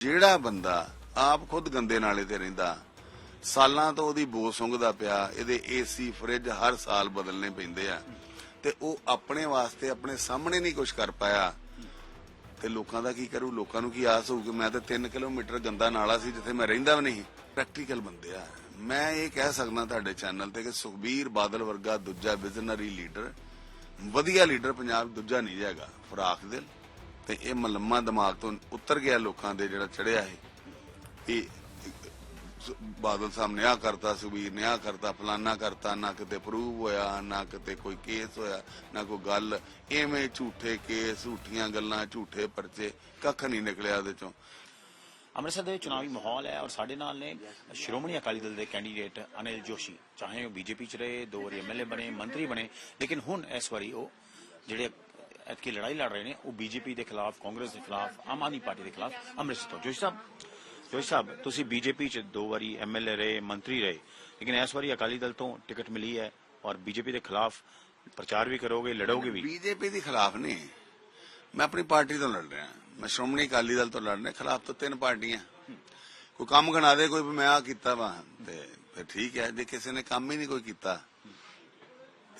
ਜਿਹੜਾ ਬੰਦਾ ਆਪ ਖੁਦ ਗੰਦੇ ਨਾਲੇ ਤੇ ਰਹਿੰਦਾ, ਸਾਲਾਂ ਤੋਂ ਉਹਦੀ ਬੋ ਸੁੰਘਦਾ ਪਿਆ, ਇਹਦੇ ਏਸੀ ਫ੍ਰਿਜ ਹਰ ਸਾਲ ਬਦਲਨੇ ਪੈਂਦੇ ਆ ਤੇ ਉਹ ਆਪਣੇ ਵਾਸਤੇ, ਆਪਣੇ ਸਾਹਮਣੇ ਨਹੀਂ ਕੁਝ ਕਰ ਪਾਇਆ। ਤੇ ਲੋਕਾਂ ਦਾ ਕੀ ਕਰੂ? ਲੋਕਾਂ ਨੂੰ ਕੀ ਆਸ ਹੋਊ ਕਿ ਮੈਂ ਤਾਂ 3 ਕਿਲੋਮੀਟਰ ਗੰਦਾ ਨਾਲਾ ਸੀ ਜਿੱਥੇ ਮੈਂ ਰਹਿੰਦਾ ਵੀ ਨਹੀਂ? ਪ੍ਰੈਕਟੀਕਲ ਬੰਦੇ ਆ। ਮੈਂ ਇਹ ਕਹਿ ਸਕਦਾ ਤੁਹਾਡੇ ਚੈਨਲ ਤੇ ਕਿ ਸੁਖਬੀਰ ਬਾਦਲ ਵਰਗਾ ਦੂਜਾ ਵਿਜ਼ਨਰੀ ਲੀਡਰ ਵਧੀਆ ਲੀਡਰ ਪੰਜਾਬ ਦੂਜਾ ਨਹੀਂ ਹੈਗਾ, ਫਰਾਖ ਦਿਲ। ਤੇ ਇਹ ਮਲੰਮਾ ਦਿਮਾਗ ਤੋਂ ਉਤਰ ਗਿਆ ਲੋਕਾਂ ਦੇ ਜਿਹੜਾ ਚੜਿਆ ਹੈ ਇਹ ਬਾਦਲ ਸਾਹਿਬ ਨੇ ਆ ਕਰਤਾ ਸੁਖਬੀਰ ਨੇ ਆ ਕਰਤਾ, ਫਲਾਨਾ ਕਰਤਾ, ਨਾ ਕਿਤੇ ਪ੍ਰੂਵ ਹੋਇਆ, ਨਾ ਕਿਤੇ ਕੋਈ ਕੇਸ ਹੋਇਆ, ਨਾ ਕੋਈ ਗੱਲ। ਐਵੇਂ ਝੂਠੇ ਕੇਸ ਝੂਠੀਆਂ ਗੱਲਾਂ, ਝੂਠੇ ਪਰਚੇ ਕੱਖ ਨਹੀਂ ਨਿਕਲਿਆ ਉਹਦੇ ਚੋਂ। ਅੰਮ੍ਰਿਤਸਰ ਦੇ ਚੁਣਾਵੀ ਮਾਹੌਲ ਹੈ ਔਰ ਸਾਡੇ ਨਾਲ ਨੇ ਸ਼੍ਰੋਮਣੀ ਅਕਾਲੀ ਦਲ ਦੇ ਕੈਂਡੀਡੇਟ ਅਨਿਲ ਜੋਸ਼ੀ। ਚਾਹੇ ਉਹ ਬੀਜੇਪੀ ਚ ਰਹੇ, ਦੋ ਵਾਰੀ ਐਮਐਲਏ ਬਣੇ, ਮੰਤਰੀ ਬਣੇ, ਲੇਕਿਨ ਹੁਣ ਇਸ ਵਾਰੀ ਉਹ ਜਿਹੜੇ ਐਤਕੀ ਲੜਾਈ ਲੜ ਰਹੇ ਨੇ। ਉਹ ਬੀਜੇਪੀ ਦੇ ਖਿਲਾਫ, ਕਾਂਗਰਸ ਦੇ ਖਿਲਾਫ, ਆਮ ਆਦਮੀ ਪਾਰਟੀ ਦੇ ਖਿਲਾਫ ਅੰਮ੍ਰਿਤਸਰ ਤੋਂ ਜੋਸ਼ੀ ਸਾਹਿਬ ਜੋਸ਼ੀ ਸਾਹਿਬ, ਤੁਸੀਂ ਬੀਜੇਪੀ ਚ ਦੋ ਵਾਰੀ ਐਮਐਲਏ ਰਹੇ, ਮੰਤਰੀ ਰਹੇ, ਲੇਕਿਨ ਇਸ ਵਾਰੀ ਅਕਾਲੀ ਦਲ ਤੋਂ ਟਿਕਟ ਮਿਲੀ ਹੈ ਔਰ ਬੀਜੇਪੀ ਦੇ ਖਿਲਾਫ ਪ੍ਰਚਾਰ ਵੀ ਕਰੋਗੇ, ਲੜੋਗੇ ਵੀ। ਬੀਜੇਪੀ ਦੇ ਖਿਲਾਫ ਨਹੀਂ। ਮੈਂ ਆਪਣੀ ਪਾਰਟੀ ਤੋਂ ਲੜ ਰਿਹਾ। ਮੈਂ ਸ਼੍ਰੋਮਣੀ ਅਕਾਲੀ ਦਲ ਤੋਂ ਲੜ ਰਿਹਾ। ਖਿਲਾਫ ਤਾਂ ਤਿੰਨ ਪਾਰਟੀਆਂ। ਕੋਈ ਕੰਮ ਗਣਾ ਦੇ, ਕੋਈ ਮੈਂ ਆ ਕੀਤਾ ਵਾ, ਤੇ ਫਿਰ ਠੀਕ ਹੈ। ਜੇ ਕਿਸੇ ਨੇ ਕੰਮ ਹੀ ਨਹੀਂ ਕੋਈ ਕੀਤਾ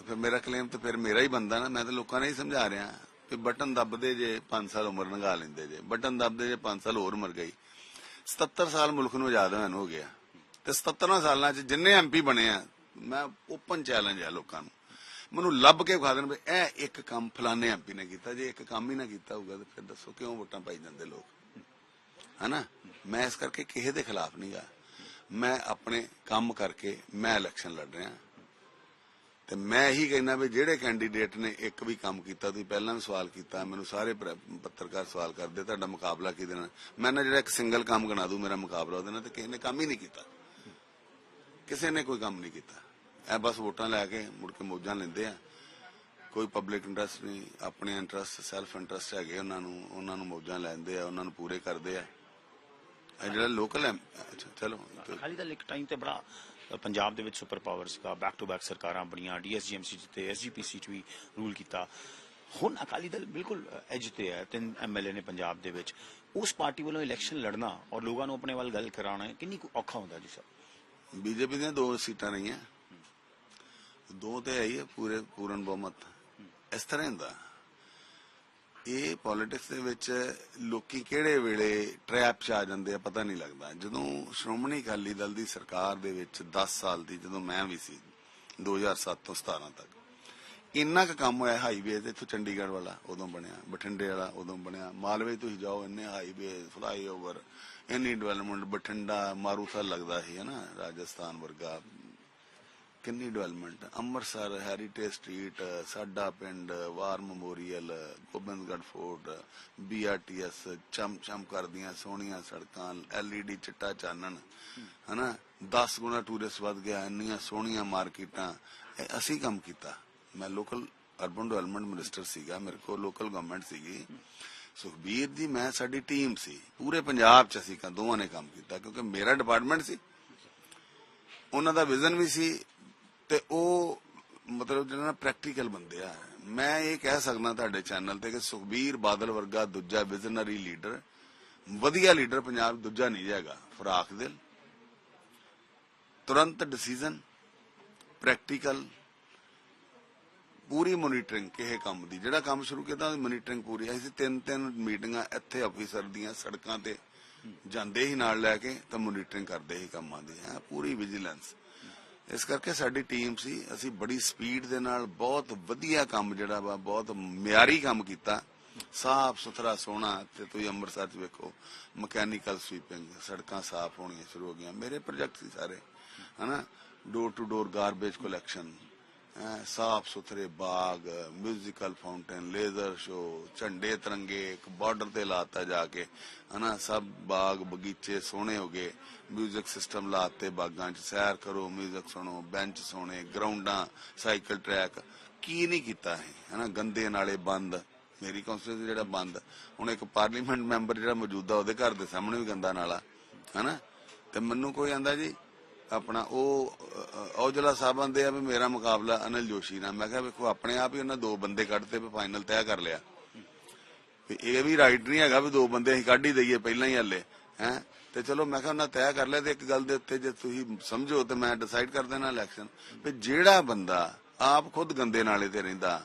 ਤੇ ਫਿਰ ਮੇਰਾ ਕਲੇਮ ਤਾਂ ਫਿਰ ਮੇਰਾ ਹੀ ਬੰਦਾ ਨਾ, ਮੈਂ ਤਾਂ ਲੋਕਾਂ ਨੇ ਹੀ ਸਮਝਾ ਰਿਹਾ ਕਿ ਬਟਨ ਦੱਬਦੇ ਜੇ 5 ਸਾਲ ਉਮਰ ਲੰਘਾ ਲੈਂਦੇ ਜੇ, ਬਟਨ ਦੱਬਦੇ ਜੇ 5 ਸਾਲ ਹੋਰ ਮਰ ਗਈ। 77 ਸਾਲ ਮੁਲਕ ਨੂੰ ਆਜ਼ਾਦ ਹੋਣ ਹੋ ਗਿਆ। ਤੇ 77 ਸਾਲਾਂ 'ਚ ਜਿੰਨੇ ਐਮਪੀ ਬਣੇ ਆ, ਮੈਂ ਓਪਨ ਚੈਲੰਜ ਆ ਲੋਕਾਂ ਨੂੰ। ਮੈਨੂੰ ਲੱਭ ਕੇ ਵਿਖਾ ਦੇਣ ਵੀ ਇਹ ਇੱਕ ਕੰਮ ਫਲਾਣੇ ਐਮਪੀ ਨੇ ਕੀਤਾ, ਜੇ ਇੱਕ ਕੰਮ ਹੀ ਨਾ ਕੀਤਾ ਹੋਊਗਾ ਤਾਂ ਫਿਰ ਦੱਸੋ ਕਿਉਂ ਵੋਟਾਂ ਪਾਈ ਜਾਂਦੇ ਲੋਕ? ਹਨਾ? ਮੈਂ ਇਸ ਕਰਕੇ ਕਿਸੇ ਦੇ ਖਿਲਾਫ ਨਹੀਂ ਗਾ ਮੈਂ ਆਪਣੇ ਕੰਮ ਕਰਕੇ, ਮੈਂ ਇਲੈਕਸ਼ਨ ਲੜ ਰਿਹਾ। ਤੇ ਮੈਂ ਇਹੀ ਕਹਿੰਦਾ ਵੀ ਜਿਹੜੇ ਕੈਂਡੀਡੇਟ ਨੇ ਇੱਕ ਵੀ ਕੰਮ ਕੀਤਾ, ਤੁਸੀਂ ਪਹਿਲਾਂ ਵੀ ਸਵਾਲ ਕੀਤਾ, ਮੈਨੂੰ ਸਾਰੇ ਪੱਤਰਕਾਰ ਸਵਾਲ ਕਰਦੇ, ਤੁਹਾਡਾ ਮੁਕਾਬਲਾ ਕਿਹਦੇ ਨਾਲ? ਮੈਂ ਨਾ ਜਿਹੜਾ ਇੱਕ ਸਿੰਗਲ ਕੰਮ ਗਣਾ ਦੂੰ ਮੇਰਾ ਮੁਕਾਬਲਾ ਉਹਦੇ ਨਾਲ ਤੇ ਕਿਸੇ ਨੇ ਕੰਮ ਹੀ ਨਹੀਂ ਕੀਤਾ। ਕਿਸੇ ਨੇ ਕੋਈ ਕੰਮ ਨਹੀਂ ਕੀਤਾ। ਐ ਬਸ ਵੋਟਾਂ ਲੈ ਕੇ ਮੁੜ ਕੇ ਮੌਜਾਂ ਲੈਂਦੇ ਆ। ਕੋਈ ਪਬਲਿਕ ਇੰਟਰਸਟ ਨਹੀਂ, ਆਪਣੇ ਇੰਟਰਸਟ ਸੈਲਫ ਇੰਟਰਸਟ ਹੈਗੇ ਉਹਨਾਂ ਨੂੰ ਉਹਨਾਂ ਨੂੰ ਮੌਜਾਂ ਲੈਂਦੇ ਆ, ਉਹਨਾਂ ਨੂੰ ਪੂਰੇ ਕਰਦੇ ਆ। ਜਿਹੜਾ ਲੋਕਲ ਹੈ ਚਲੋ। ਤੇ- ਅਕਾਲੀ ਦਲ ਟਾਈਮ ਤੇ ਬੜਾ ਪੰਜਾਬ ਦੇ ਵਿੱਚ ਸੁਪਰ ਪਾਵਰ ਸੀਗਾ ਬੈਕ ਟੂ ਬੈਕ ਸਰਕਾਰਾਂ ਬਣੀਆਂ ਡੀਐਸਜੀਐਮਸੀ ਤੇ ਐਸਜੀਪੀਸੀ ਚ ਵੀ ਰੂਲ ਕੀਤਾ। ਹੁਣ ਅਕਾਲੀ ਦਲ ਬਿਲਕੁਲ ਐਜ ਤੇ ਹੈ ਤਿੰਨ ਐਮਐਲਏ ਨੇ ਪੰਜਾਬ ਦੇ ਵਿੱਚ। ਉਸ ਪਾਰਟੀ ਵੱਲੋਂ ਇਲੈਕਸ਼ਨ ਲੜਨਾ ਔਰ ਲੋਕਾਂ ਨੂੰ ਆਪਣੇ ਵੱਲ ਗੱਲ ਕਰਾਉਣਾ ਕਿੰਨੀ ਕੁ ਔਖਾ ਹੁੰਦਾ ਜੀ ਸਰ? ਬੀਜੇਪੀ ਦੀਆਂ ਦੋ ਸੀਟਾਂ ਰਹੀਆਂ। ਦੋ ਤੇ ਆਈ ਹੈ ਪੂਰੇ ਪੂਰਨ ਬਹੁਮਤ। ਇਸ ਤਰ੍ਹਾਂ ਹੁੰਦਾ। ਇਹ ਪੋਲਿਟਿਕਸ ਦੇ ਵਿੱਚ ਲੋਕੀ ਕਿਹੜੇ ਵੇਲੇ ਟ੍ਰੈਪ 'ਚ ਆ ਜਾਂਦੇ ਆ ਪਤਾ ਨਹੀਂ ਲੱਗਦਾ। ਜਦੋਂ ਸ਼੍ਰੋਮਣੀ ਅਕਾਲੀ ਦਲ ਦੀ ਸਰਕਾਰ ਦੇ ਵਿੱਚ 10 ਸਾਲ ਦੀ, ਜਦੋਂ ਮੈਂ ਵੀ ਸੀ 2007 ਤੋਂ 17 ਤੱਕ, ਇੰਨਾ ਕੁ ਕੰਮ ਹੋਇਆ ਹਾਈਵੇ ਤੇ, ਇੱਥੋਂ ਚੰਡੀਗੜ੍ਹ ਵਾਲਾ ਉਦੋਂ ਬਣਿਆ, ਬਠਿੰਡੇ ਵਾਲਾ ਉਦੋਂ ਬਣਿਆ। ਮਾਲਵੇ ਤੁਸੀਂ ਜਾਓ, ਇੰਨੇ ਹਾਈਵੇ ਫਲਾਈਓਵਰ ਇੰਨੀ ਡਿਵੈਲਪਮੈਂਟ ਬਠਿੰਡਾ, ਮਾਰੂਥਲ ਲੱਗਦਾ ਸੀ, ਹਨਾ, ਰਾਜਸਥਾਨ ਵਰਗਾ। ਕਿੰਨੀ ਡਿਵੈਲਪਮੈਂਟ ਅੰਮ੍ਰਿਤਸਰ ਹੈਰੀਟੇਜ ਸਟਰੀਟ ਸਾਡਾ ਪਿੰਡ war memorial Gobindgarh fort BRTS ਚਮ ਚਮ ਕਰਦੀਆਂ ਸੋਹਣੀਆਂ ਸੜਕਾਂ ਐਲਈਡੀ ਚਿੱਟਾ ਚਾਨਣ, ਹਨਾ? 10 ਗੁਣਾ ਟੂਰਿਸਟ ਵੱਧ ਗਿਆ, ਇੰਨੀਆਂ ਸੋਹਣੀਆਂ ਮਾਰਕੀਟਾਂ। ਅਸੀਂ ਕੰਮ ਕੀਤਾ। ਮੈਂ ਲੋਕਲ ਅਰਬਨ ਡਿਵੈਲਪਮੈਂਟ ਮਿਨਿਸਟਰ ਸੀਗਾ, ਮੇਰੇ ਕੋਲ ਲੋਕਲ ਗਵਰਨਮੈਂਟ ਸੀਗੀ। ਸੁਖਬੀਰ ਜੀ, ਮੈਂ, ਸਾਡੀ ਟੀਮ ਸੀ। ਪੂਰੇ ਪੰਜਾਬ ਚ ਅਸੀਂ ਦੋਵਾਂ ਨੇ ਕੰਮ ਕੀਤਾ, ਕਿਉਂਕਿ ਮੇਰਾ ਡਿਪਾਰਟਮੈਂਟ ਸੀ। ਉਹਨਾਂ ਦਾ ਵਿਜ਼ਨ ਵੀ ਸੀ ਤੇ ਉਹ ਮਤਲਬ ਜਿਹੜਾ ਨਾ ਪ੍ਰੈਕਟੀਕਲ ਬੰਦੇ ਆ। ਮੈਂ ਇਹ ਕਹਿ ਸਕਦਾ ਤੁਹਾਡੇ ਚੈਨਲ ਤੇ ਕਿ ਸੁਖਬੀਰ ਬਾਦਲ ਵਰਗਾ ਦੂਜਾ ਵਿਜ਼ਨਰੀ ਲੀਡਰ ਵਧੀਆ ਲੀਡਰ ਪੰਜਾਬ ਦੂਜਾ ਨਹੀਂ ਹੈਗਾ। ਫਰਾਖ ਦਿਲ, ਤੁਰੰਤ ਡਿਸੀਜਨ ਪ੍ਰੈਕਟੀਕਲ ਪੂਰੀ ਮੋਨੀਟਰਿੰਗ ਕਿਸੇ ਕੰਮ ਦੀ। ਜਿਹੜਾ ਕੰਮ ਸ਼ੁਰੂ ਕੀਤਾ ਮੋਨੀਟਰਿੰਗ ਪੂਰੀ ਹੈ। ਅਸੀਂ ਤਿੰਨ ਤਿੰਨ ਮੀਟਿੰਗਾਂ ਇੱਥੇ ਅਫੀਸਰ ਦੀਆਂ ਸੜਕਾਂ ਤੇ ਜਾਂਦੇ ਹੀ ਨਾਲ ਲੈ ਕੇ ਤਾਂ ਮੋਨੀਟਰਿੰਗ ਕਰਦੇ ਹੀ ਕੰਮਾਂ ਦੀ ਹੈ। ਪੂਰੀ ਵਿਜੀਲੈਂਸ ਇਸ ਕਰਕੇ ਸਾਡੀ ਟੀਮ ਸੀ, ਅਸੀਂ ਬੜੀ ਸਪੀਡ ਦੇ ਨਾਲ ਬਹੁਤ ਵਧੀਆ ਕੰਮ ਜਿਹੜਾ ਵਾ, ਬਹੁਤ ਮਿਆਰੀ ਕੰਮ ਕੀਤਾ। ਸਾਫ਼ ਸੁਥਰਾ ਸੋਹਣਾ ਤੇ ਤੁਸੀਂ ਅੰਮ੍ਰਿਤਸਰ ਚ ਵੇਖੋ, ਮਕੈਨੀਕਲ ਸਵੀਪਿੰਗ, ਸੜਕਾਂ ਸਾਫ਼ ਹੋਣੀਆਂ ਸ਼ੁਰੂ ਹੋ ਗਈਆਂ। ਮੇਰੇ ਪ੍ਰੋਜੈਕਟ ਸੀ ਸਾਰੇ, ਹਨਾ? Door to door garbage collection ਸਾਫ਼ ਸੁਥਰੇ ਬਾਗ ਮਿਊਜ਼ੀਕਲ ਫਾਊਂਟੇਨ ਲੇਜ਼ਰ ਸ਼ੋ ਝੰਡੇ ਤਿਰੰਗੇ ਇੱਕ ਬਾਰਡਰ ਤੇ ਲਾਤਾ ਜਾ ਕੇ ਹਨਾ ਸਭ ਬਾਗ ਬਗੀਚੇ ਸੋਹਣੇ ਹੋ ਗਏ ਮਿਊਜ਼ਿਕ ਸਿਸਟਮ ਲਾਤੇ ਬਾਗਾਂ 'ਚ ਸੈਰ ਕਰੋ ਮਿਊਜ਼ਿਕ ਸੁਣੋ ਬੈਂਚ ਸੋਹਣੇ ਗਰਾਊਂਡਾਂ ਸਾਈਕਲ ਟਰੈਕ ਕੀ ਨਹੀਂ ਕੀਤਾ ਹੈ ਹਨਾ ਗੰਦੇ ਨਾਲੇ ਬੰਦ ਮੇਰੀ ਕੌਂਸਟੀਟਿਊਂਸੀ ਜਿਹੜਾ ਬੰਦ ਹੁਣ ਇੱਕ ਪਾਰਲੀਮੈਂਟ ਮੈਂਬਰ ਜਿਹੜਾ ਮੌਜੂਦਾ ਉਹਦੇ ਘਰ ਦੇ ਸਾਹਮਣੇ ਵੀ ਗੰਦਾ ਨਾਲਾ ਹਨਾ ਤੇ ਮੈਨੂੰ ਕੋਈ ਆਂਦਾ ਜੀ ਆਪਣਾ ਉਹ ਅ, ਔਜਲਾ ਸਾਹਿਬ ਆਂਦੇ ਆ ਵੀ ਮੇਰਾ ਮੁਕਾਬਲਾ ਅਨਿਲ ਜੋਸ਼ੀ ਨਾਲ। ਮੈਂ ਕਿਹਾ ਵੇਖੋ ਆਪਣੇ ਆਪ ਹੀ ਉਹਨਾਂ ਦੋ ਬੰਦੇ ਕੱਢਤੇ ਵੀ ਫਾਈਨਲ ਤੈਅ ਕਰ ਲਿਆ। ਵੀ ਇਹ ਵੀ ਰਾਈਟ ਨਹੀਂ ਹੈਗਾ ਵੀ ਦੋ ਬੰਦੇ ਅਸੀਂ ਕੱਢ ਹੀ ਦਈਏ ਪਹਿਲਾਂ ਹੀ ਹੱਲੇ ਹੈ। ਤੇ ਚਲੋ ਮੈਂ ਕਿਹਾ ਉਹਨਾਂ ਤੈਅ ਕਰ ਲਿਆ ਤੇ ਇੱਕ ਗੱਲ ਦੇ ਉੱਤੇ ਜੇ ਤੁਸੀਂ ਸਮਝੋ ਤੇ ਮੈਂ ਡਿਸਾਈਡ ਕਰ ਦੇਣਾ ਇਲੈਕਸ਼ਨ ਵੀ ਜਿਹੜਾ ਬੰਦਾ ਆਪ ਖੁਦ ਗੰਦੇ ਨਾਲੇ ਤੇ ਰਹਿੰਦਾ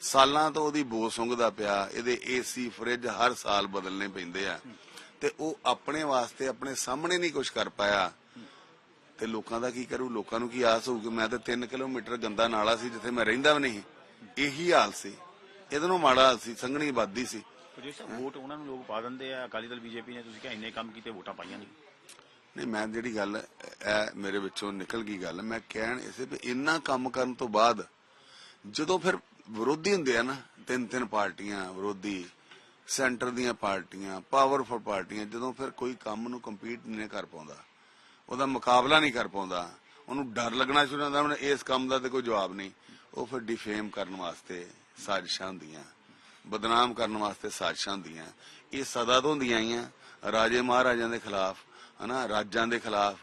ਸਾਲਾਂ ਤੋਂ ਉਹਦੀ ਬੋ ਸੁੰਘਦਾ ਪਿਆ ਇਹਦੇ ਏਸੀ ਫ੍ਰਿਜ ਹਰ ਸਾਲ ਬਦਲਨੇ ਪੈਂਦੇ ਆ। ਤੇ ਉਹ ਆਪਣੇ ਵਾਸਤੇ ਆਪਣੇ ਸਾਹਮਣੇ ਨਹੀਂ ਕੁਝ ਕਰ ਪਾਇਆ। ਤੇ ਲੋਕਾਂ ਦਾ ਕੀ ਕਰੂ? ਲੋਕਾਂ ਨੂੰ ਕੀ ਆਸ ਹੋਊ ਕਿ ਮੈਂ ਤਾਂ 3 ਕਿਲੋਮੀਟਰ ਗੰਦਾ ਨਾਲਾ ਸੀ ਜਿੱਥੇ ਮੈਂ ਰਹਿੰਦਾ ਵੀ ਨਹੀਂ। ਇਹੀ ਹਾਲ ਸੀ। ਇਹਦੇ ਨੂੰ ਮਾੜਾ ਹਾਲ ਸੀ ਸੰਘਣੀ ਆਬਾਦੀ ਸੀ। ਵੋਟ ਉਹਨਾਂ ਨੂੰ ਲੋਕ ਪਾ ਦਿੰਦੇ ਆ ਅਕਾਲੀ ਦਲ ਬੀਜੇਪੀ ਨੇ ਤੁਸੀਂ ਕਿਹਾ ਇੰਨੇ ਕੰਮ ਕੀਤੇ ਵੋਟਾਂ ਪਾਈਆਂ ਨਹੀਂ। ਨਹੀਂ ਮੈਂ ਜਿਹੜੀ ਗੱਲ ਇਹ ਮੇਰੇ ਵਿੱਚੋਂ ਨਿਕਲ ਗਈ ਗੱਲ। ਮੈਂ ਕਹਿਣ ਇਸੇ ਵੀ ਇੰਨਾ ਕੰਮ ਕਰਨ ਤੋਂ ਬਾਅਦ ਜਦੋਂ ਫਿਰ ਵਿਰੋਧੀ ਹੁੰਦੇ ਆ ਨਾ ਤਿੰਨ ਤਿੰਨ ਪਾਰਟੀਆਂ ਵਿਰੋਧੀ ਸੈਂਟਰ ਦੀਆਂ ਪਾਰਟੀਆਂ ਪਾਵਰਫੁਲ ਪਾਰਟੀਆਂ ਜਦੋਂ ਫਿਰ ਕੋਈ ਕੰਮ ਨੂੰ ਕੰਪੀਟ ਨਹੀਂ ਕਰ ਪਾਉਂਦਾ। ਉਹਦਾ ਮੁਕਾਬਲਾ ਨਹੀਂ ਕਰ ਪਾਉਂਦਾ। ਉਹਨੂੰ ਡਰ ਲੱਗਣਾ ਸ਼ੁਰੂ ਹੁੰਦਾ ਹੁਣ ਇਸ ਕੰਮ ਦਾ ਤੇ ਕੋਈ ਜਵਾਬ ਨਹੀਂ। ਉਹ ਫਿਰ ਡਿਫੇਮ ਕਰਨ ਵਾਸਤੇ ਸਾਜ਼ਿਸ਼ਾਂ ਹੁੰਦੀਆਂ। ਬਦਨਾਮ ਕਰਨ ਵਾਸਤੇ ਸਾਜ਼ਿਸ਼ਾਂ ਹੁੰਦੀਆਂ। ਇਹ ਸਦਾ ਤੋਂ ਹੁੰਦੀਆਂ ਆਈਆਂ। ਰਾਜੇ ਮਹਾਰਾਜਾਂ ਦੇ ਖਿਲਾਫ, ਹਨਾ, ਰਾਜਾਂ ਦੇ ਖਿਲਾਫ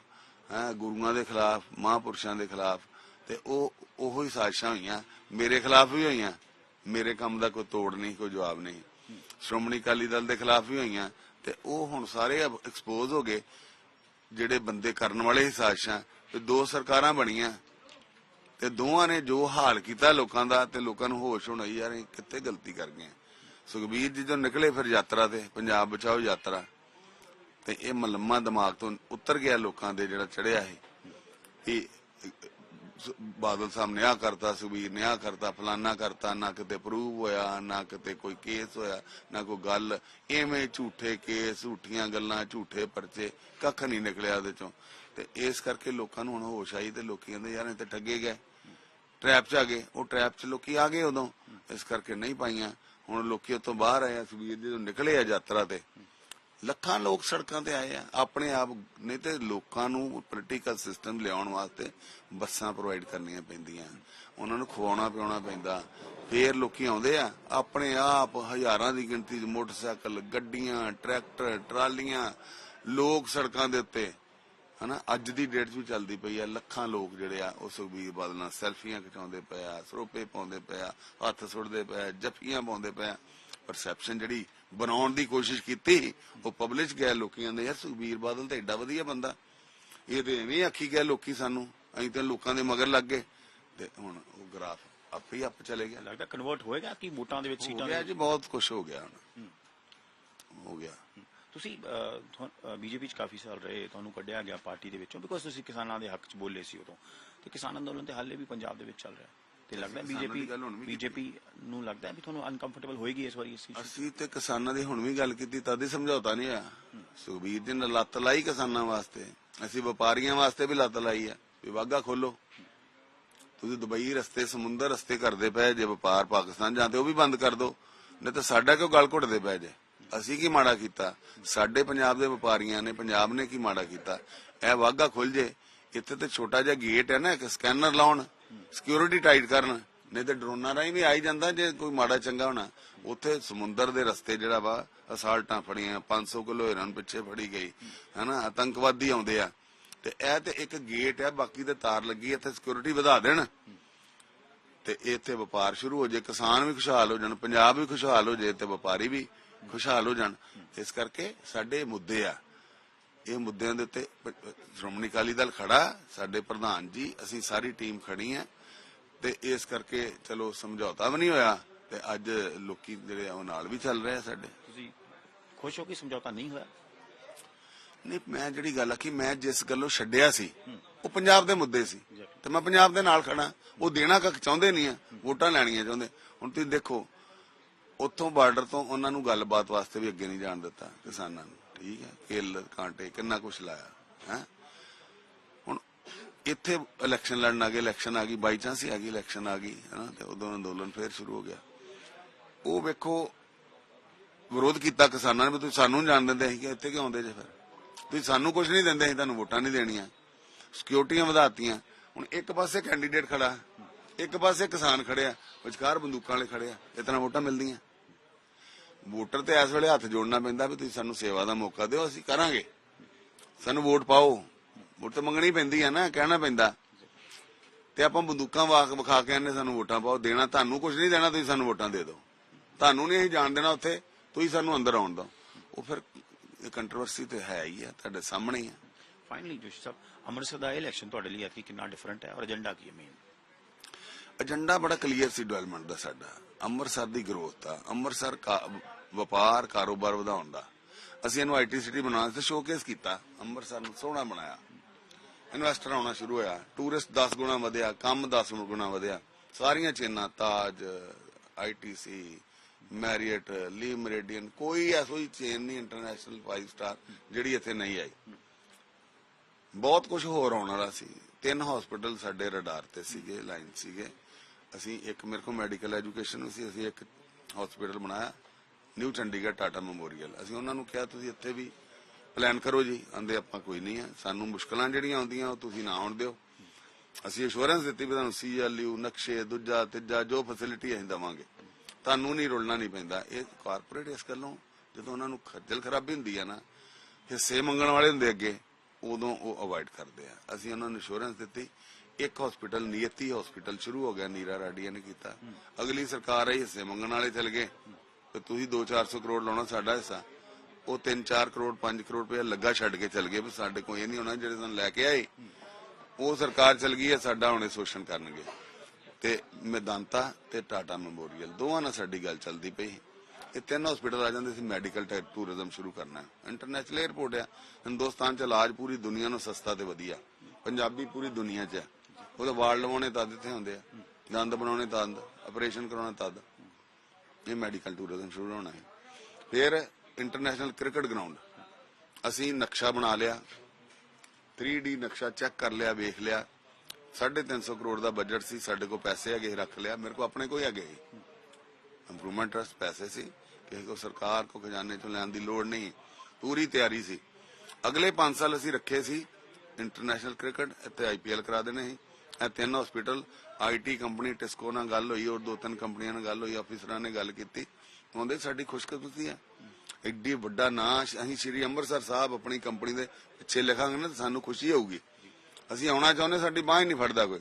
ਗੁਰੂਆਂ ਦੇ ਖਿਲਾਫ, ਮਹਾਪੁਰਸ਼ਾਂ ਦੇ ਖਿਲਾਫ, ਤੇ ਉਹ ਉਹੋ ਹੀ ਸਾਜ਼ਿਸ਼ਾਂ ਹੋਈਆਂ। ਮੇਰੇ ਖਿਲਾਫ ਵੀ ਹੋਈਆਂ। ਮੇਰੇ ਕੰਮ ਦਾ ਕੋਈ ਤੋੜ ਨਹੀਂ, ਕੋਈ ਜਵਾਬ ਨਹੀਂ। ਸ਼੍ਰੋਮਣੀ ਅਕਾਲੀ ਦਲ ਦੇ ਖਿਲਾਫ ਵੀ ਹੋਈਆਂ। ਤੇ ਉਹ ਹੁਣ ਸਾਰੇ ਐਕਸਪੋਜ਼ ਹੋ ਗਏ। ਜਿਹੜੇ ਬੰਦੇ ਕਰਨ ਵਾਲੇ ਹੀ ਸਾਜ਼ਿਸ਼ਾਂ ਤੇ ਦੋ ਸਰਕਾਰਾਂ ਬਣੀਆਂ ਤੇ ਦੋਵਾਂ ਨੇ ਜੋ ਹਾਲ ਕੀਤਾ ਲੋਕਾਂ ਦਾ ਤੇ ਲੋਕਾਂ ਨੂੰ ਹੋਸ਼ ਹੋਣਾ ਯਾਰ ਇਹ ਕਿੱਥੇ ਗਲਤੀ ਕਰ ਗਏ ਸੁਖਬੀਰ ਜੀ ਜਦੋਂ ਨਿਕਲੇ ਫਿਰ ਯਾਤਰਾ ਤੇ, ਪੰਜਾਬ ਬਚਾਓ ਯਾਤਰਾ, ਤੇ ਇਹ ਮਲਮਾ ਦਿਮਾਗ ਤੋਂ ਉਤਰ ਗਿਆ ਲੋਕਾਂ ਦੇ ਜਿਹੜਾ ਚੜਿਆ ਸੀ। ਇਹ ਬਾਦਲ ਸਾਹਿਬ ਨੇ ਆ ਕਰਤਾ ਸੁਖਬੀਰ ਨੇ ਆ ਕਰਤਾ, ਫਲਾਨਾ ਕਰਤਾ, ਨਾ ਕਿਤੇ ਪ੍ਰੂਵ ਹੋਇਆ, ਨਾ ਕਿਤੇ ਕੋਈ ਕੇਸ ਹੋਇਆ, ਨਾ ਕੋਈ ਗੱਲ। ਐਵੇਂ ਝੂਠੇ ਕੇਸ ਝੂਠੀਆਂ ਗੱਲਾਂ, ਝੂਠੇ ਪਰਚੇ ਕੱਖ ਨਹੀਂ ਨਿਕਲਿਆ ਉਹਦੇ ਚੋਂ। ਤੇ ਇਸ ਕਰਕੇ ਲੋਕਾਂ ਨੂੰ ਹੁਣ ਹੋਸ਼ ਆਈ ਤੇ ਲੋਕੀ ਕਹਿੰਦੇ, ਯਾਰ ਇਹ ਤੇ ਠੱਗੇ ਗਏ। ਟ੍ਰੈਪ ਚ ਆ ਗਏ। ਉਹ ਟ੍ਰੈਪ ਚ ਲੋਕੀ ਆ ਗਏ ਉਦੋਂ। ਇਸ ਕਰਕੇ ਨਹੀਂ ਪਾਈਆਂ। ਹੁਣ ਲੋਕੀ ਉਤੋਂ ਬਾਹਰ ਆਏ ਆ ਸੁਖਬੀਰ ਜਦੋਂ ਨਿਕਲੇ ਆ ਯਾਤਰਾ ਤੇ। ਲੱਖਾਂ ਲੋਕ ਸੜਕਾਂ ਤੇ ਆਏ ਆ। ਆਪਣੇ ਆਪ ਨਹੀਂ ਤੇ ਲੋਕਾਂ ਨੂੰ ਪੋਲੀਟੀਕਲ ਸਿਸਟਮ ਲਿਆਉਣ ਵਾਸਤੇ ਬੱਸਾਂ ਪ੍ਰੋਵਾਈਡ ਕਰਨੀਆਂ ਪੈਂਦੀਆਂ। ਉਹਨਾਂ ਨੂੰ ਖਵਾਉਣਾ ਪਿਆਉਣਾ ਪੈਂਦਾ। ਫੇਰ ਲੋਕੀ ਆਉਂਦੇ ਆ। ਆਪਣੇ ਆਪ ਹਜ਼ਾਰਾਂ ਦੀ ਗਿਣਤੀ 'ਚ ਮੋਟਰਸਾਈਕਲ, ਗੱਡੀਆਂ, ਟਰੈਕਟਰ, ਟਰਾਲੀਆਂ ਲੋਕ ਸੜਕਾਂ ਦੇ ਉੱਤੇ। ਹਨਾ, ਅੱਜ ਦੀ ਡੇਟ 'ਚ ਵੀ ਚੱਲਦੀ ਪਈ ਆ। ਲੱਖਾਂ ਲੋਕ ਜਿਹੜੇ ਆ, ਉਹ ਸੁਖਬੀਰ ਬਾਦਲ ਨਾਲ ਸੈਲਫੀਆਂ ਖਿਚਾਉਂਦੇ ਪਏ ਆ, ਸਰੋਪੇ ਪਾਉਂਦੇ ਪਏ ਆ, ਹੱਥ ਸੁੱਟਦੇ ਪਏ ਆ, ਜੱਫੀਆਂ ਪਾਉਂਦੇ ਪਏ ਆ। ਪਰਸੈਪਸ਼ਨ ਜਿਹੜੀ ਬਣਾਉਣ ਦੀ ਕੋਸ਼ਿਸ਼ ਕੀਤੀ ਉਹ ਪਬਲਿਸ਼ ਗਿਆ ਲੋਕੀ ਕਹਿੰਦੇ ਯਾਰ ਸੁਖਬੀਰ ਬਾਦਲ ਤਾਂ ਐਡਾ ਵਧੀਆ ਬੰਦਾ। ਇਹ ਤੇ ਐਵੇਂ ਆਖੀ ਗਿਆ ਲੋਕੀ ਸਾਨੂੰ ਅਸੀਂ ਤਾਂ ਲੋਕਾਂ ਦੇ ਮਗਰ ਲੱਗ ਗਏ। ਤੇ ਹੁਣ ਉਹ ਗ੍ਰਾਫ ਆਪੇ ਹੀ ਅੱਪ ਚਲੇ ਗਿਆ। ਲੱਗਦਾ ਕਨਵਰਟ ਹੋਏਗਾ ਕਿ ਵੋਟਾਂ ਦੇ ਵਿੱਚ ਹੋ ਸੀਟਾਂ ਗਿਆ ਦੇ ਜੀ ਬਹੁਤ ਕੁਝ ਹੋ ਗਿਆ ਹੁਣ। ਹੋ। ਗਿਆ। ਤੁਸੀਂ ਬੀਜੇਪੀ ਚ ਕਾਫੀ ਸਾਲ ਰਹੇ ਤੁਹਾਨੂੰ ਕੱਢਿਆ ਗਿਆ ਪਾਰਟੀ ਦੇ ਵਿੱਚੋਂ ਬਿਕੋਜ਼ ਤੁਸੀਂ ਕਿਸਾਨਾਂ ਦੇ ਹੱਕ ਚ ਬੋਲੇ ਸੀ ਉਦੋਂ। ਤੇ ਕਿਸਾਨ ਅੰਦੋਲਨ ਤੇ ਹਾਲੇ ਵੀ ਪੰਜਾਬ ਦੇ ਵਿੱਚ ਚੱਲ ਰਿਹਾ। ਤੇ ਲੱਗਦਾ ਦੀ ਬੀਜੇਪੀ। ਬੀਜੇਪੀ ਨੂੰ ਲੱਗਦਾ ਵੀ ਤੁਹਾਨੂੰ ਅਨਕੰਫਰਟੇਬਲ ਹੋਏਗੀ ਇਸ ਵਾਰੀ ਇਸ ਚੀਜ਼? ਅਸੀਂ ਤੇ ਕਿਸਾਨਾਂ ਦੀ ਹੁਣ ਵੀ ਗੱਲ ਕੀਤੀ ਤਦ ਹੀ ਸਮਝੌਤਾ ਨਹੀਂ ਹੋਇਆ। ਸੁਖਬੀਰ ਜੀ ਨੇ ਲੱਤ ਲਾਈ ਕਿਸਾਨਾਂ ਵਾਸਤੇ। ਅਸੀਂ ਵਪਾਰੀਆਂ ਵਾਸਤੇ ਵੀ ਲੱਤ ਲਾਈ ਆ ਵੀ ਵਾਗਾ ਖੋਲੋ। ਤੁਸੀਂ ਦੁਬਈ ਰਸਤੇ ਸਮੁੰਦਰ ਰਸਤੇ ਕਰਦੇ ਪਏ ਜੇ ਵਪਾਰ ਪਾਕਿਸਤਾਨ ਜਾਂਦੇ ਉਹ ਵੀ ਬੰਦ ਕਰ ਦਿਓ ਨਹੀਂ ਤਾਂ ਸਾਡਾ ਕਿਉਂ ਗਲ ਘੁੱਟਦੇ ਪਏ ਜੇ? ਅਸੀਂ ਕੀ ਮਾੜਾ ਕੀਤਾ? ਸਾਡੇ ਪੰਜਾਬ ਦੇ ਵਪਾਰੀਆਂ ਨੇ ਪੰਜਾਬ ਨੇ ਕੀ ਮਾੜਾ ਕੀਤਾ? ਇਹ ਵਾਗਾ ਖੁੱਲ ਜੇ। ਇੱਥੇ ਤੇ ਛੋਟਾ ਜਿਹਾ ਗੇਟ ਹੈ ਨਾ ਇੱਕ ਸਕੈਨਰ ਲਾਉਣ। ਸਿਕਿਉਰਿਟੀ ਟਾਈਟ ਕਰਨ। ਨਹੀਂ ਤੇ ਡਰੋਨਾਂ ਰਾਹੀਂ ਵੀ ਆਈ ਜਾਂਦਾ ਜੇ ਕੋਈ ਮਾੜਾ ਚੰਗਾ ਹੋਣਾ। ਉੱਥੇ ਸਮੁੰਦਰ ਦੇ ਰਸਤੇ ਜਿਹੜਾ ਵਾ, ਅਸਾਲਟਾਂ ਫੜੀਆਂ 500 ਕਿਲੋ ਹੀਰਨ ਪਿੱਛੇ ਫੜੀ ਗਈ। ਹਨਾ, ਆਤੰਕਵਾਦੀ ਆਉਂਦੇ ਆ। ਤੇ ਇਹ ਤੇ ਇੱਕ ਗੇਟ ਹੈ ਬਾਕੀ ਤੇ ਤਾਰ ਲੱਗੀ, ਇੱਥੇ ਸਿਕਿਉਰਿਟੀ ਵਧਾ ਦੇਣ। ਤੇ ਇੱਥੇ ਵਪਾਰ ਸ਼ੁਰੂ ਹੋ ਜੇ, ਕਿਸਾਨ ਵੀ ਖੁਸ਼ਹਾਲ ਹੋ ਜਾਣ, ਪੰਜਾਬ ਵੀ ਖੁਸ਼ਹਾਲ ਹੋ ਜੇ ਤੇ ਵਪਾਰੀ ਵੀ ਖੁਸ਼ਹਾਲ ਹੋ ਜਾਣ। ਇਸ ਕਰਕੇ ਸਾਡੇ ਮੁੱਦੇ ਆ। ਇਹ ਮੁੱਦਿਆਂ ਦੇ ਉੱਤੇ ਸ਼੍ਰੋਮਣੀ ਅਕਾਲੀ ਦਲ ਖੜਾ ਸਾਡੇ ਪ੍ਰਧਾਨ ਜੀ ਅਸੀਂ ਸਾਰੀ ਟੀਮ ਖੜੀ ਆ। ਤੇ ਇਸ ਕਰਕੇ ਚਲੋ ਸਮਝੌਤਾ ਵੀ ਨਹੀਂ ਹੋਇਆ ਤੇ ਅੱਜ ਲੋਕੀ ਜਿਹੜੇ ਆ ਉਹ ਨਾਲ ਵੀ ਚੱਲ ਰਹੇ ਆ ਸਾਡੇ। ਤੁਸੀਂ ਖੁਸ਼ ਹੋ ਕਿ ਸਮਝੌਤਾ ਨਹੀਂ ਹੋਇਆ? ਨਹੀਂ ਮੈਂ ਜਿਹੜੀ ਗੱਲ ਆਖੀ ਮੈਂ ਜਿਸ ਗੱਲੋਂ ਛੱਡਿਆ ਸੀ ਉਹ ਪੰਜਾਬ ਦੇ ਮੁੱਦੇ ਸੀ। ਤੇ ਮੈਂ ਪੰਜਾਬ ਦੇ ਨਾਲ ਖੜਾ ਉਹ ਦੇਣਾ ਕੱਖ ਚਾਹੁੰਦੇ ਨਹੀਂ ਆ ਵੋਟਾਂ ਲੈਣੀਆਂ ਚਾਹੁੰਦੇ। ਹੁਣ ਤੁਸੀਂ ਦੇਖੋ ਉੱਥੋਂ ਬਾਰਡਰ ਤੋਂ ਉਹਨਾਂ ਨੂੰ ਗੱਲਬਾਤ ਵਾਸਤੇ ਵੀ ਅੱਗੇ ਨਹੀਂ ਜਾਣ ਦਿੱਤਾ ਕਿਸਾਨਾਂ ਨੂੰ। ਠੀਕ ਹੈ ਕਿੱਲ ਕਾਂਟੇ, ਕਿੰਨਾ ਕੁਛ ਲਾਇਆ, ਹੈ? ਹੁਣ ਇੱਥੇ ਇਲੈਕਸ਼ਨ ਲੜਨ ਆ ਗਏ ਇਲੈਕਸ਼ਨ ਆ ਗਈ ਬਾਈ ਚਾਂਸ ਹੀ ਆ ਗਈ ਇਲੈਕਸ਼ਨ ਆ ਗਈ ਹਨਾ ਤੇ ਉਦੋਂ ਅੰਦੋਲਨ ਫੇਰ ਸ਼ੁਰੂ ਹੋ ਗਿਆ। ਉਹ ਵੇਖੋ, ਵਿਰੋਧ ਕੀਤਾ ਕਿਸਾਨਾਂ ਨੇ ਵੀ ਤੁਸੀਂ ਸਾਨੂੰ ਨੀ ਜਾਣ ਦਿੰਦੇ, ਅਸੀਂ ਕਿ ਇੱਥੇ ਕਿਉਂ ਆਉਂਦੇ ਜੇ ਫਿਰ? ਤੁਸੀਂ ਸਾਨੂੰ ਕੁਝ ਨਹੀਂ ਦਿੰਦੇ, ਅਸੀਂ ਤੁਹਾਨੂੰ ਵੋਟਾਂ ਨਹੀਂ ਦੇਣੀਆਂ। ਸਿਕਿਉਰਟੀਆਂ ਵਧਾਤੀਆਂ। ਹੁਣ ਇੱਕ ਪਾਸੇ ਕੈਂਡੀਡੇਟ ਖੜਾ, ਇੱਕ ਪਾਸੇ ਕਿਸਾਨ ਖੜਿਆ, ਵਿਚਕਾਰ ਬੰਦੂਕਾਂ ਵਾਲੇ ਖੜਿਆ ਇਤਨਾ ਵੋਟਾਂ ਮਿਲਦੀਆਂ। ਵੋਟਰ ਤੇ ਇਸ ਵੇਲੇ ਹੱਥ ਜੋੜਨਾ ਪੈਂਦਾ ਵੀ ਤੁਸੀਂ ਸਾਨੂੰ ਸੇਵਾ ਦਾ ਮੌਕਾ ਦਿਓ, ਅਸੀਂ ਕਰਾਂਗੇ। ਸਾਨੂੰ ਵੋਟ ਪਾਓ। ਵੋਟ ਤਾਂ ਮੰਗਣੀ ਪੈਂਦੀ ਹੈ ਨਾ, ਕਹਿਣਾ ਪੈਂਦਾ। ਤੇ ਆਪਾਂ ਬੰਦੂਕਾਂ ਵਾਕ ਵਿਖਾ ਕੇ ਆਨੇ ਸਾਨੂੰ ਵੋਟਾਂ ਪਾਓ। ਦੇਣਾ ਤੁਹਾਨੂੰ ਕੁਝ ਨਹੀਂ ਦੇਣਾ, ਤੁਸੀਂ ਸਾਨੂੰ ਵੋਟਾਂ ਦੇ ਦਿਓ। ਤੁਹਾਨੂੰ ਨਹੀਂ ਅਸੀਂ ਜਾਣ ਦੇਣਾ ਉੱਥੇ, ਤੁਸੀਂ ਸਾਨੂੰ ਅੰਦਰ ਆਉਣ ਦਿਓ। ਉਹ ਫਿਰ ਕੰਟਰੋਵਰਸੀ ਤੇ ਹੈ ਹੀ ਆ, ਤੁਹਾਡੇ ਸਾਹਮਣੇ ਹੀ ਆ। ਫਾਈਨਲੀ ਜੋਸ਼ੀ ਸਾਹਿਬ, ਅੰਮ੍ਰਿਤਸਰ ਦਾ ਇਲੈਕਸ਼ਨ ਤੁਹਾਡੇ ਲਈ ਐਤਕੀ ਕਿੰਨਾ ਡਿਫਰੈਂਟ ਹੈ ਔਰ ਏਜੰਡਾ ਕੀ ਹੈ ਮੇਨ ਏਜੰਡਾ ਬੜਾ ਕਲੀਅਰ ਸੀ ਡਿਵੈਲਪਮੈਂਟ ਦਾ ਸਾਡਾ। ਅੰਮ੍ਰਿਤਸਰ ਦੀ ਗਰੋਥ ਦਾ ਅੰਮ੍ਰਿਤਸਰ ਵਪਾਰ, ਕਾਰੋਬਾਰ ਵਧਾਉਣ ਦਾ। ਅਸੀਂ ਇਹਨੂੰ ਆਈਟੀ ਸਿਟੀ ਬਣਾਉਣ ਤੇ ਸ਼ੋਕੇਸ ਕੀਤਾ। ਅੰਮ੍ਰਿਤਸਰ ਨੂੰ ਸੋਹਣਾ ਬਣਾਇਆ। ਇਨਵੈਸਟਰ ਆਉਣਾ ਸ਼ੁਰੂ ਹੋਇਆ। ਟੂਰਿਸਟ 10 ਗੁਣਾ ਵਧਿਆ, ਕੰਮ 10 ਗੁਣਾ ਵਧਿਆ। ਸਾਰੀਆਂ ਚੇਨਾਂ, Taj ITC Marriott Le Meridien ਕੋਈ ਐਸੋਈ ਚੇਨ ਨਹੀਂ ਇੰਟਰਨੈਸ਼ਨਲ 5 ਸਟਾਰ ਜਿਹੜੀ ਇੱਥੇ ਨਹੀਂ ਆਈ। ਬਹੁਤ ਕੁਝ ਹੋਰ ਆਉਣ ਵਾਲਾ ਸੀ। ਤਿੰਨ ਹਸਪੀਟਲ ਸਾਡੇ ਰਡਾਰ ਤੇ ਸੀਗੇ ਲਾਈਨ ਸੀਗੇ। ਅਸੀਂ ਇੱਕ, ਮੇਰੇ ਕੋਲ ਮੈਡੀਕਲ ਐਜੂਕੇਸ਼ਨ ਸੀ, ਅਸੀਂ ਇੱਕ ਹਸਪੀਟਲ ਬਣਾਇਆ, ਨਿਊ ਚੰਡੀਗੜ੍ਹ ਟਾਟਾ ਮੈਮੋਰੀਅਲ। ਅਸੀਂ ਉਹਨਾਂ ਨੂੰ ਕਿਹਾ, ਤੁਸੀਂ ਇੱਥੇ ਵੀ ਪਲਾਨ ਕਰੋ ਜੀ। ਆਂਦੇ, ਆਪਾਂ ਕੋਈ ਨਹੀਂ ਹੈ ਸਾਨੂੰ ਮੁਸ਼ਕਲਾਂ ਜਿਹੜੀਆਂ ਆਉਂਦੀਆਂ, ਉਹ ਤੁਸੀਂ ਨਾ ਆਉਣ ਦਿਓ। ਅਸੀਂ ਅਸ਼ੋਰੈਂਸ ਦਿੱਤੀ ਵੀ ਤੁਹਾਨੂੰ ਸੀਐਲਯੂ ਨਕਸ਼ੇ, ਦੂਜਾ, ਤੀਜਾ, ਜੋ ਫੈਸਿਲਿਟੀ ਅਸੀਂ ਦਵਾਂਗੇ। ਤੁਹਾਨੂੰ ਨਹੀਂ ਰੁਲਣਾ ਨਹੀਂ ਪੈਂਦਾ। ਇਹ ਕਾਰਪੋਰੇਟ ਇਸ ਗੱਲੋਂ, ਜਦੋਂ ਉਹਨਾਂ ਨੂੰ ਖੱਜਲ ਖਰਾਬੀ ਹੁੰਦੀ ਆ ਨਾ, ਹਿੱਸੇ ਮੰਗਣ ਵਾਲੇ ਹੁੰਦੇ ਅੱਗੇ, ਉਦੋਂ ਉਹ ਅਵੋਇਡ ਕਰਦੇ ਆ। ਅਸੀਂ ਉਹਨਾਂ ਨੂੰ ਇੰਸ਼ੋਰੈਂਸ ਦਿੱਤੀ ਇੱਕ ਹਸਪੀਟਲ ਨਿਯਤੀ ਹਸਪੀਟਲ ਸ਼ੁਰੂ ਹੋ ਗਿਆ, ਨੀਰਾ ਰਾਡੀਆ ਨੇ ਕੀਤਾ। ਅਗਲੀ ਸਰਕਾਰ ਆਈ, ਹਿੱਸੇ ਮੰਗਣ ਵਾਲੇ ਚਲ ਗਏ। ਤੇ ਤੁਸੀਂ 2-400 ਕਰੋੜ ਲਾਉਣਾ ਸਾਡਾ ਹਿੱਸਾ। ਉਹ 3-4 ਕਰੋੜ 5 ਕਰੋੜ ਰੁਪਏ ਲੱਗਾ ਛੱਡ ਕੇ ਚਲ ਗਏ, ਵੀ ਸਾਡੇ ਕੋਲ ਨਹੀਂ ਹੋਣਾ, ਜਿਹੜੇ ਸਾਨੂੰ ਲੈ ਕੇ ਆਏ। ਉਹ ਸਰਕਾਰ ਚਲ ਗਈ ਹੈ, ਸਾਡਾ ਹੁਣੇ ਸ਼ੋਸ਼ਣ ਕਰਨਗੇ। ਤੇ ਮੈਦਾਂਤਾ ਤੇ ਟਾਟਾ ਮੈਮੋਰੀਅਲ, ਦੋਵਾਂ ਨਾਲ ਸਾਡੀ ਗੱਲ ਚੱਲਦੀ ਪਈ। ਇਹ ਤਿੰਨ ਹਸਪੀਟਲ ਆ ਜਾਂਦੇ ਸੀ ਮੈਡੀਕਲ ਟੂਰਿਜ਼ਮ ਸ਼ੁਰੂ ਕਰਨਾ ਇੰਟਰਨੈਸ਼ਨਲ 에ਅਰਪੋਰਟ ਆ। ਹਿੰਦੁਸਤਾਨ ਚ ਇਲਾਜ ਪੂਰੀ ਦੁਨੀਆ ਨੂੰ ਸਸਤਾ ਤੇ ਵਧੀਆ। ਪੰਜਾਬੀ ਪੂਰੀ ਦੁਨੀਆ 'ਚ ਆ। ਉਹਦੇ ਵਾਰਡ ਲਵਾਉਣੇ ਤਦ ਇੱਥੇ ਹੁੰਦੇ ਆ। ਦੰਦ ਬਣਾਉਣੇ ਤਦ ਆਪਰੇਸ਼ਨ ਕਰਾਉਣਾ ਤਦ। ਇਹ ਮੈਡੀਕਲ ਟੂਰਿਜ਼ਮ ਸ਼ੁਰੂ ਹੋਣਾ ਹੈ। ਫਿਰ ਇੰਟਰਨੈਸ਼ਨਲ ਕ੍ਰਿਕਟ ਗਰਾਊਂਡ ਅਸੀਂ ਨਕਸ਼ਾ ਬਣਾ ਲਿਆ। 3D ਨਕਸ਼ਾ ਚੈੱਕ ਕਰ ਲਿਆ, ਵੇਖ ਲਿਆ। 350 ਕਰੋੜ ਦਾ ਬਜਟ ਸੀ, ਸਾਡੇ ਕੋਲ ਪੈਸੇ ਹੈਗੇ, ਰੱਖ ਲਿਆ। ਮੇਰੇ ਕੋਲ ਆਪਣੇ ਕੋਈ ਹੈਗੇ ਇੰਪਰੂਵਮੈਂਟ ਟਰਸਟ ਪੈਸੇ ਸੀ। ਕਿਸੇ ਕੋ ਸਰਕਾਰ ਕੋ ਖਜ਼ਾਨੇ ਚੋਂ ਲੈਣ ਦੀ ਲੋੜ ਨਹੀਂ। ਪੂਰੀ ਤਿਆਰੀ ਸੀ। ਅਗਲੇ 5 ਸਾਲ ਅਸੀਂ ਰੱਖੇ ਸੀ। ਇੰਟਰਨੈਸ਼ਨਲ ਕ੍ਰਿਕਟ ਇੱਥੇ ਆਈਪੀਐਲ ਕਰਾ ਦੇਣੇ ਸੀ। ਇਹ ਤਿੰਨ ਹਸਪੀਟਲ ਆਈਟੀ ਕੰਪਨੀ ਟਿਸਕੋ ਨਾਲ ਗੱਲ ਹੋਈ, ਔਰ ਦੋ ਤਿੰਨ ਕੰਪਨੀਆਂ ਨਾਲ ਗੱਲ ਹੋਈ ਆਫੀਸਰਾਂ ਨੇ ਗੱਲ ਕੀਤੀ। ਉਹਦੇ ਸਾਡੀ ਖੁਸ਼ਕਿਸਮਤੀ ਹੈ ਐਡੀ ਵੱਡਾ ਨਾਂ, ਅਸੀਂ ਸ਼੍ਰੀ ਅੰਮ੍ਰਿਤਸਰ ਸਾਹਿਬ ਆਪਣੀ ਕੰਪਨੀ ਦੇ ਪਿੱਛੇ ਲਿਖਾਂਗੇ ਨਾ ਸਾਨੂੰ ਖੁਸ਼ੀ ਹੋਊਗੀ। ਅਸੀਂ ਆਉਣਾ ਚਾਹੁੰਦੇ ਸਾਡੀ ਬਾਹ ਨਹੀਂ ਫੜਦਾ ਕੋਈ।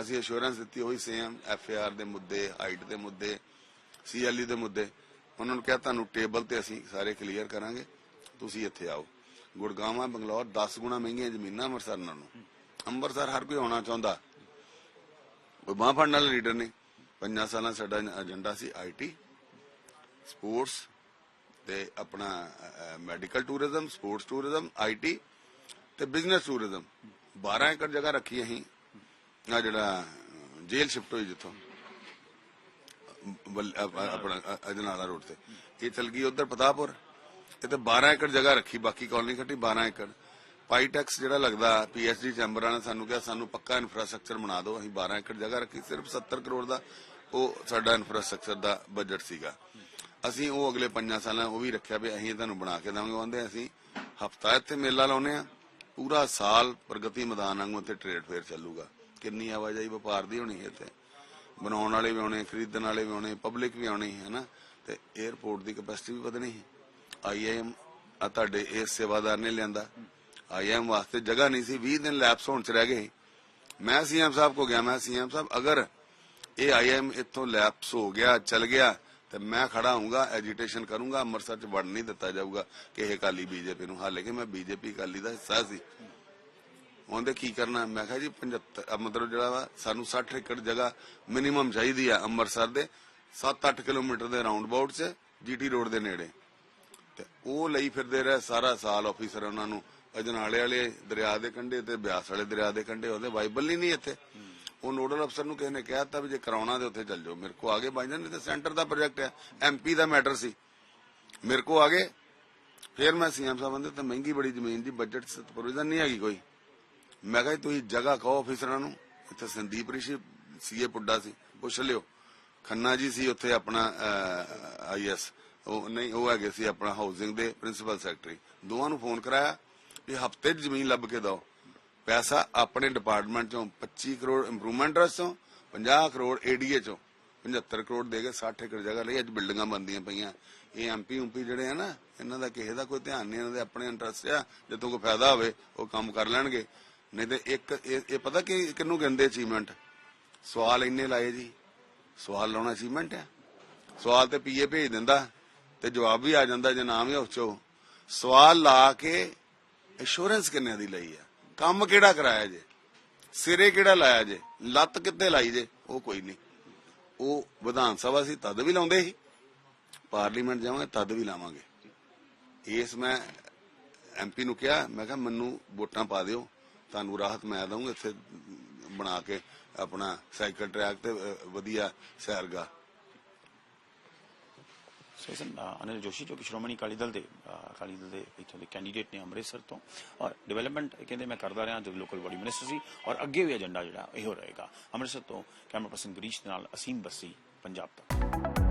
ਅਸੀਂ ਅਸ਼ੋਰੈਂਸ ਦਿੱਤੀ ਹੋਈ ਸੇਮ ਐਫਏਆਰ ਦੇ ਮੁੱਦੇ ਹਾਈਟ ਦੇ ਮੁੱਦੇ ਸੀਐਲਈ ਦੇ ਮੁੱਦੇ। ਉਹਨਾਂ ਨੂੰ ਕਿਹਾ, ਤੁਹਾਨੂੰ ਟੇਬਲ ਤੇ ਅਸੀਂ ਸਾਰੇ ਕਲੀਅਰ ਕਰਾਂਗੇ। ਤੁਸੀਂ ਇੱਥੇ ਆਓ। ਗੁੜਗਾਵਾਂ, ਬੰਗਲੌਰ 10 ਗੁਣਾ ਮਹਿੰਗੀਆਂ ਜ਼ਮੀਨਾਂ ਅੰਮ੍ਰਿਤਸਰ ਨਾਲੋਂ। ਅੰਮ੍ਰਿਤਸਰ ਹਰ ਕੋਈ ਆਉਣਾ ਚਾਹੁੰਦਾ। ਉਹ ਬਾਂਹ ਫੜਨ ਵਾਲੇ ਲੀਡਰ ਨੇ। ਪੰਜਾਂ ਸਾਲਾਂ ਸਾਡਾ ਏਜੰਡਾ ਸੀ ਆਈਟੀ ਸਪੋਰਟਸ ਤੇ ਆਪਣਾ medical tourism sports tourism IT ਤੇ ਬਿਜ਼ਨਸ ਟੂਰਿਜ਼ਮ 12 ਏਕੜ ਜਗ੍ਹਾ ਰੱਖੀ ਅਸੀਂ। ਆ ਜਿਹੜਾ ਜੇਲ੍ਹ ਸ਼ਿਫਟ ਹੋਈ ਜਿੱਥੋਂ। ਆਪਣਾ ਅਜਨਾਲਾ ਰੋਡ ਤੇ। ਇਹ ਚਲ ਗਈ ਉਧਰ ਪਤਾਪੁਰ ਇਹ ਤੇ 12 ਏਕੜ ਜਗ੍ਹਾ ਰੱਖੀ, ਬਾਕੀ ਕਾਲਨੀ ਖੱਟੀ 12 ਏਕੜ। ਪਾਈਟੈਕਸ ਜਿਹੜਾ ਲੱਗਦਾ ਪੀਐਚਡੀ ਚੈਂਬਰਾਂ ਨੇ ਸਾਨੂੰ ਕਿਹਾ, ਸਾਨੂੰ ਪੱਕਾ ਇਨਫਰਾਸਟ੍ਰਕਚਰ ਬਣਾ ਦਿਓ, ਅਸੀਂ 12 ਏਕੜ ਜਗ੍ਹਾ ਰੱਖੀ, ਸਿਰਫ 70 ਕਰੋੜ ਦਾ ਉਹ ਸਾਡਾ ਇਨਫਰਾਸਟ੍ਰਕਚਰ ਦਾ ਬਜਟ ਸੀਗਾ। ਅਸੀਂ ਉਹ ਅਗਲੇ 5 ਸਾਲਾਂ ਉਹ ਵੀ ਰੱਖਿਆ ਵੀ ਅਸੀਂ ਤੁਹਾਨੂੰ ਬਣਾ ਕੇ ਦੇਵਾਂਗੇ। ਕਹਿੰਦੇ ਅਸੀਂ ਹਫਤਾ ਇੱਥੇ ਮੇਲਾ ਲਾਉਨੇ ਆ ਪੂਰਾ ਸਾਲ ਪ੍ਰਗਤੀ ਮੈਦਾਨ ਵਾਂਗੂ ਇੱਥੇ ਟ੍ਰੇਡ ਫੇਅਰ ਚੱਲੂਗਾ। ਕਿੰਨੀ ਆਵਾਜਾਈ ਵਪਾਰ ਦੀ ਹੋਣੀ ਹੈ ਇੱਥੇ? ਬਣਾਉਣ ਵਾਲੇ ਵੀ ਆਉਣੇ, ਖਰੀਦਣ ਵਾਲੇ ਵੀ ਆਉਣੇ ਪਬਲਿਕ ਵੀ ਆਉਣੀ ਹੈ ਨਾ? ਤੇ 에어ਪੋਰਟ ਦੀ ਕਪੈਸਿਟੀ ਵੀ ਵਧਣੀ ਹੈ। ਆਈਐਮ ਆ ਤੁਹਾਡੇ ਇਸ ਸੇਵਾਦਾਰ ਨੇ ਲਿਆਂਦਾ। ਆਈਐਮ ਵਾਸਤੇ ਜਗ੍ਹਾ ਨਹੀਂ ਸੀ 20 ਦਿਨ ਲੈਪਸ ਹੋਣ ਚ ਰਹਿ ਗਏ। ਮੈਂ ਸੀਐਮ ਸਾਹਿਬ ਕੋ ਗਿਆ, ਮੈਂ ਸੀਐਮ ਸਾਹਿਬ, ਅਗਰ ਇਹ ਆਈਐਮ ਇੱਥੋਂ ਲੈਪਸ ਹੋ ਗਿਆ, ਚਲ ਗਿਆ, ਤੇ ਮੈਂ ਖੜਾ ਹੂੰਗਾ ਐਜੀਟੇਸ਼ਨ ਕਰੂੰਗਾ, ਅੰਮ੍ਰਿਤਸਰ ਚ ਵੜ ਨਹੀਂ ਦਿੱਤਾ ਜਾਊਗਾ ਕਿ ਇਹ ਅਕਾਲੀ ਬੀਜੇਪੀ ਨੂੰ ਹਾਲੇ ਕਿ ਮੈਂ ਬੀਜੇਪੀ ਅਕਾਲੀ ਦਾ ਹਿੱਸਾ ਸੀ। ਉਹਦੇ ਕੀ ਕਰਨਾ? ਮੈਂ ਕਿਹਾ ਜੀ 75 ਮਤਲਬ ਜਿਹੜਾ ਵਾ, ਸਾਨੂੰ 60 ਏਕੜ ਜਗ੍ਹਾ ਮਿਨੀਮਮ ਚਾਹੀਦੀ ਆ ਅੰਮ੍ਰਿਤਸਰ ਦੇ 7-8 ਕਿਲੋਮੀਟਰ ਦੇ ਰਾਉਂਡ ਅਬਾਊਟ 'ਚ ਜੀਟੀ ਰੋਡ ਦੇ ਨੇੜੇ। ਤੇ ਉਹ ਲਈ ਫਿਰਦੇ ਰਹੇ ਸਾਰਾ ਸਾਲ ਆਫੀਸਰ ਉਹਨਾਂ ਨੂੰ। ਅਜਨਾਲੇ ਵਾਲੇ ਦਰਿਆ ਦੇ ਕੰਢੇ ਤੇ ਬਿਆਸ ਵਾਲੇ ਦਰਿਆ ਦੇ ਕੰਢੇ, ਉਹਦੇ ਵਾਈਬਲ ਹੀ ਨਹੀਂ ਇੱਥੇ। ਉਹ ਨੋਡਲ ਅਫਸਰ ਨੂੰ ਕਿਸੇ ਨੇ ਕਹਿ ਦਿੱਤਾ ਵੀ ਜੇ ਕਰਾਉਣਾ ਤੇ ਉੱਥੇ ਚੱਲ ਜਾਓ। ਮੇਰੇ ਕੋ ਆਗੇ ਬਾਈ ਨਹੀਂ ਤੇ ਸੈਂਟਰ ਦਾ ਪ੍ਰੋਜੈਕਟ ਹੈ। ਐਮਪੀ ਦਾ ਮੈਟਰ ਸੀ। ਮੇਰੇ ਕੋ ਆਗੇ। ਫਿਰ ਮੈਂ ਸੀਐਮ ਸਾਹਿਬ ਕਹਿੰਦੇ ਤਾਂ ਮਹਿੰਗੀ ਬੜੀ ਜ਼ਮੀਨ ਦੀ ਬਜਟ ਪ੍ਰੋਵੀਜ਼ਨ ਨਹੀਂ ਹੈਗੀ ਕੋਈ। ਮੈਂ ਕਿਹਾ ਤੁਸੀਂ ਜਗ੍ਹਾ ਕਹੋ ਅਫੀਸਰਾਂ ਨੂੰ। ਇੱਥੇ ਸੰਦੀਪ ਰਿਸ਼ੀ ਸੀਏ ਪੁੱਡਾ ਸੀ। ਪੁੱਛ ਲਿਓ। ਖੰਨਾ ਜੀ ਸੀ ਉੱਥੇ ਆਪਣਾ ਆਈਐਸ ਉਹ ਨਹੀਂ, ਉਹ ਹੈਗੇ ਸੀ ਆਪਣਾ ਹਾਊਸਿੰਗ ਦੇ ਪ੍ਰਿੰਸੀਪਲ ਸੈਕਟਰੀ ਦੋਵਾਂ ਨੂੰ ਫੋਨ ਕਰਾਇਆ। ਵੀ ਹਫ਼ਤੇ 'ਚ ਜ਼ਮੀਨ ਲੱਭ ਕੇ ਦਿਓ। ਪੈਸਾ ਆਪਣੇ ਡਿਪਾਰਟਮੈਂਟ ਚੋਂ 25 ਕਰੋੜ ਇੰਪਰੂਵਮੈਂਟ ਟਰਸਟ ਚੋਂ 50 ਕਰੋੜ ਏਡੀਏ ਚੋਂ 75 ਕਰੋੜ ਦੇ ਕੇ 60 ਏਕੜ ਜਗ੍ਹਾ ਲਈ ਅੱਜ ਬਿਲਡਿੰਗਾਂ ਬੰਦੀਆਂ ਪਈਆਂ। ਇਹ ਐਮਪੀ ਉਂਪੀ ਜਿਹੜੇ ਆ ਨਾ, ਇਹਨਾਂ ਦਾ ਕਿਸੇ ਦਾ ਕੋਈ ਧਿਆਨ ਨਹੀਂ, ਇਹਨਾਂ ਦੇ ਆਪਣੇ ਇੰਟਰਸਟ ਆ ਜਦੋਂ ਕੋਈ ਫਾਇਦਾ ਹੋਵੇ, ਉਹ ਕੰਮ ਕਰ ਲੈਣਗੇ। ਨਹੀਂ ਤੇ ਇੱਕ, ਇਹ ਪਤਾ ਕਿ, ਕਿਹਨੂੰ ਕਹਿੰਦੇ ਅਚੀਵਮੈਂਟ ਸਵਾਲ ਇੰਨੇ ਲਾਏ ਜੀ। ਸਵਾਲ ਲਾਉਣਾ ਅਚੀਵਮੈਂਟ ਆ। ਸਵਾਲ ਤੇ ਪੀਏ ਭੇਜ ਦਿੰਦਾ ਤੇ ਜਵਾਬ ਵੀ ਆ ਜਾਂਦਾ, ਜੇ ਨਾਮ ਹੀ ਉਸ ਚੋਂ। ਸਵਾਲ ਲਾ ਕੇ ਇੰਸ਼ੋਰੈਂਸ ਕਿੰਨੇ ਦੀ ਲਈ ਆ? ਕੰਮ ਕਿਹੜਾ ਕਰਾਇਆ ਜੇ? ਸਿਰੇ ਕਿਹੜਾ ਲਾਇਆ ਜੇ? ਲੱਤ ਕਿੱਥੇ ਲਾਈ ਜੇ? ਉਹ ਕੋਈ ਨਹੀਂ। ਉਹ ਵਿਧਾਨ ਸਭਾ ਸੀ, ਤਦ ਵੀ ਲਾਉਂਦੇ ਸੀ। ਪਾਰਲੀਮੈਂਟ ਜਾਵਾਂਗੇ, ਤਦ ਵੀ ਲਾਵਾਂਗੇ। ਇਸ ਮੈਂ ਐਮਪੀ ਨੂੰ ਕਿਹਾ, ਮੈਂ ਕਿਹਾ, ਮੈਨੂੰ ਵੋਟਾਂ ਪਾ ਦਿਓ। ਤੁਹਾਨੂੰ ਰਾਹਤ ਮੈਂ ਦਊਂਗਾ ਇੱਥੇ ਬਣਾ ਕੇ ਆਪਣਾ ਸਾਈਕਲ ਟਰੈਕ ਤੇ ਵਧੀਆ ਸੈਰਗਾ ਸੋ ਇਸ ਅਨਿਲ ਜੋਸ਼ੀ ਜੋ ਕਿ ਸ਼੍ਰੋਮਣੀ ਅਕਾਲੀ ਦਲ ਦੇ ਅਕਾਲੀ ਦਲ ਦੇ ਇੱਥੋਂ ਦੇ ਕੈਂਡੀਡੇਟ ਨੇ ਅੰਮ੍ਰਿਤਸਰ ਤੋਂ ਔਰ ਡਿਵੈਲਪਮੈਂਟ ਕਹਿੰਦੇ ਮੈਂ ਕਰਦਾ ਰਿਹਾ ਜਦੋਂ ਲੋਕਲ ਬੋਡੀ ਮਿਨਿਸਟਰ ਸੀ ਔਰ ਅੱਗੇ ਵੀ ਏਜੰਡਾ ਜਿਹੜਾ ਇਹੋ ਰਹੇਗਾ ਅੰਮ੍ਰਿਤਸਰ ਤੋਂ ਕੈਮਰਾ ਪਰਸਨ ਗਰੀਸ਼ ਦੇ ਨਾਲ ਅਸੀਮ ਬੱਸੀ ਪੰਜਾਬ ਤੱਕ